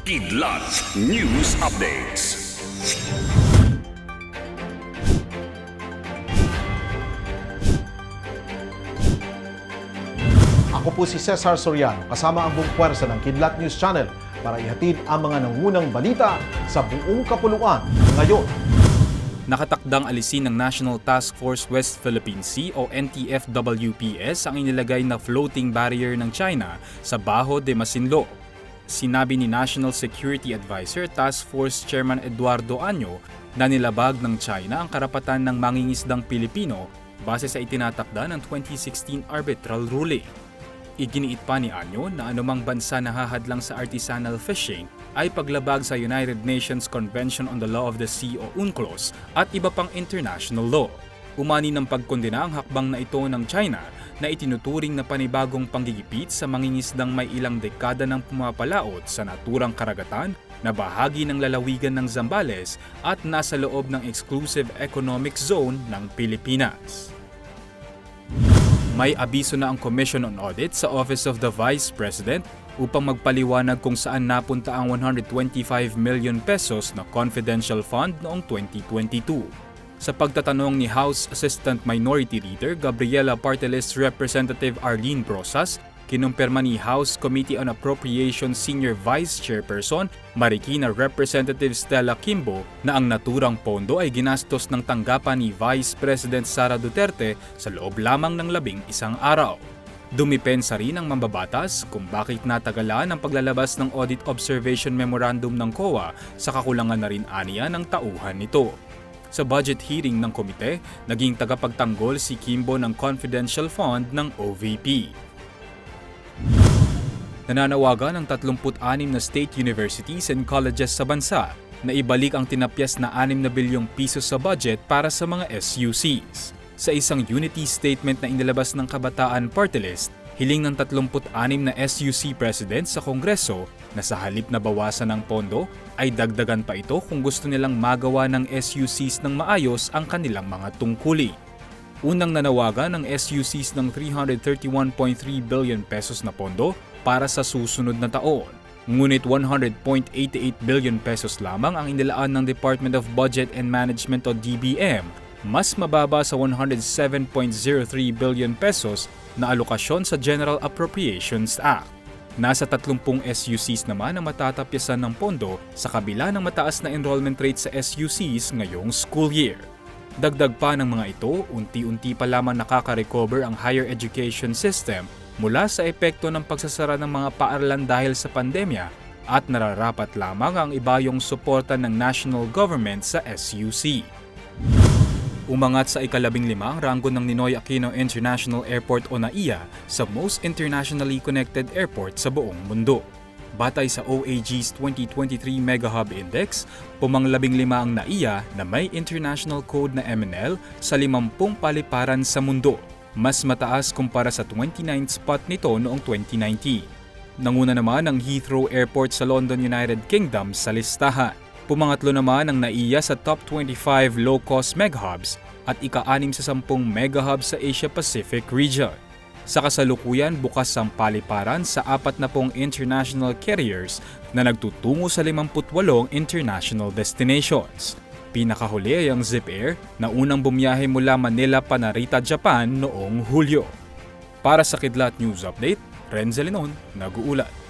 Kidlat News Updates. Ako po si Cesar Soriano, kasama ang buong puwersa ng Kidlat News Channel para ihatid ang mga nangunang balita sa buong kapuluan ngayon. Nakatakdang alisin ng National Task Force West Philippine Sea o NTFWPS ang inilagay na floating barrier ng China sa Baho de Masinloc. Sinabi ni National Security Advisor Task Force Chairman Eduardo Anyo na nilabag ng China ang karapatan ng mangingisdang Pilipino base sa itinatakda ng 2016 arbitral ruling. Iginiit pa ni Anyo na anumang bansa na hahadlang sa artisanal fishing ay paglabag sa United Nations Convention on the Law of the Sea o UNCLOS at iba pang international law. Umani ng pagkondena ang hakbang na ito ng China na itinuturing na panibagong panggigipit sa mangingisdang may ilang dekada ng pumapalaot sa naturang karagatan na bahagi ng lalawigan ng Zambales at nasa loob ng exclusive economic zone ng Pilipinas. May abiso na ang Commission on Audit sa Office of the Vice President upang magpaliwanag kung saan napunta ang 125 million pesos na confidential fund noong 2022. Sa pagtatanong ni House Assistant Minority Leader Gabriela Partelis Representative Arlene Brosas, kinumpirma ni House Committee on Appropriations Senior Vice Chairperson Marikina Representative Stella Kimbo na ang naturang pondo ay ginastos ng tanggapan ni Vice President Sara Duterte sa loob lamang ng labing isang araw. Dumipensa rin ang mambabatas kung bakit natagalan ang paglalabas ng Audit Observation Memorandum ng COA sa kakulangan na rin aniya ng tauhan nito. Sa budget hearing ng komite, naging tagapagtanggol si Kimbo ng Confidential Fund ng OVP. Nananawagan ng 36 na state universities and colleges sa bansa na ibalik ang tinapyas na 6 na bilyong piso sa budget para sa mga SUCs. Sa isang unity statement na inilabas ng Kabataan Party List, hiling ng 36 na SUC president sa Kongreso na sa halip na bawasan ng pondo ay dagdagan pa ito kung gusto nilang magawa ng SUCs ng maayos ang kanilang mga tungkulin. Unang nanawagan ng SUCs ng 331.3 billion pesos na pondo para sa susunod na taon. Ngunit 100.88 billion pesos lamang ang inilaan ng Department of Budget and Management o DBM, mas mababa sa 107.03 billion pesos na alokasyon sa General Appropriations Act. Nasa 30 SUCs naman ang matatapyasan ng pondo sa kabila ng mataas na enrollment rate sa SUCs ngayong school year. Dagdag pa ng mga ito, unti-unti pa lamang nakaka-recover ang higher education system mula sa epekto ng pagsasara ng mga paaralan dahil sa pandemya at nararapat lamang ang ibayong suporta ng national government sa SUC. Umangat sa ikalabing lima ang ranggo ng Ninoy Aquino International Airport o NAIA sa most internationally connected airport sa buong mundo. Batay sa OAG's 2023 Mega Hub Index, pumanglabing lima ang NAIA na may international code na MNL sa 50 paliparan sa mundo, mas mataas kumpara sa 29th spot nito noong 2019. Nanguna naman ang Heathrow Airport sa London, United Kingdom sa listahan. Pumangatlo naman ang NAIA sa top 25 low-cost meghubs at ika-anim sa 10 megahub sa Asia-Pacific region. Sa kasalukuyan, bukas ang paliparan sa apat na pong international carriers na nagtutungo sa 58 international destinations. Pinakahuli ay ang Zip Air na unang bumiyahe mula Manila pa Narita, Japan noong Hulyo. Para sa Kidlat News Update, Renzel Linon, nag-uulat.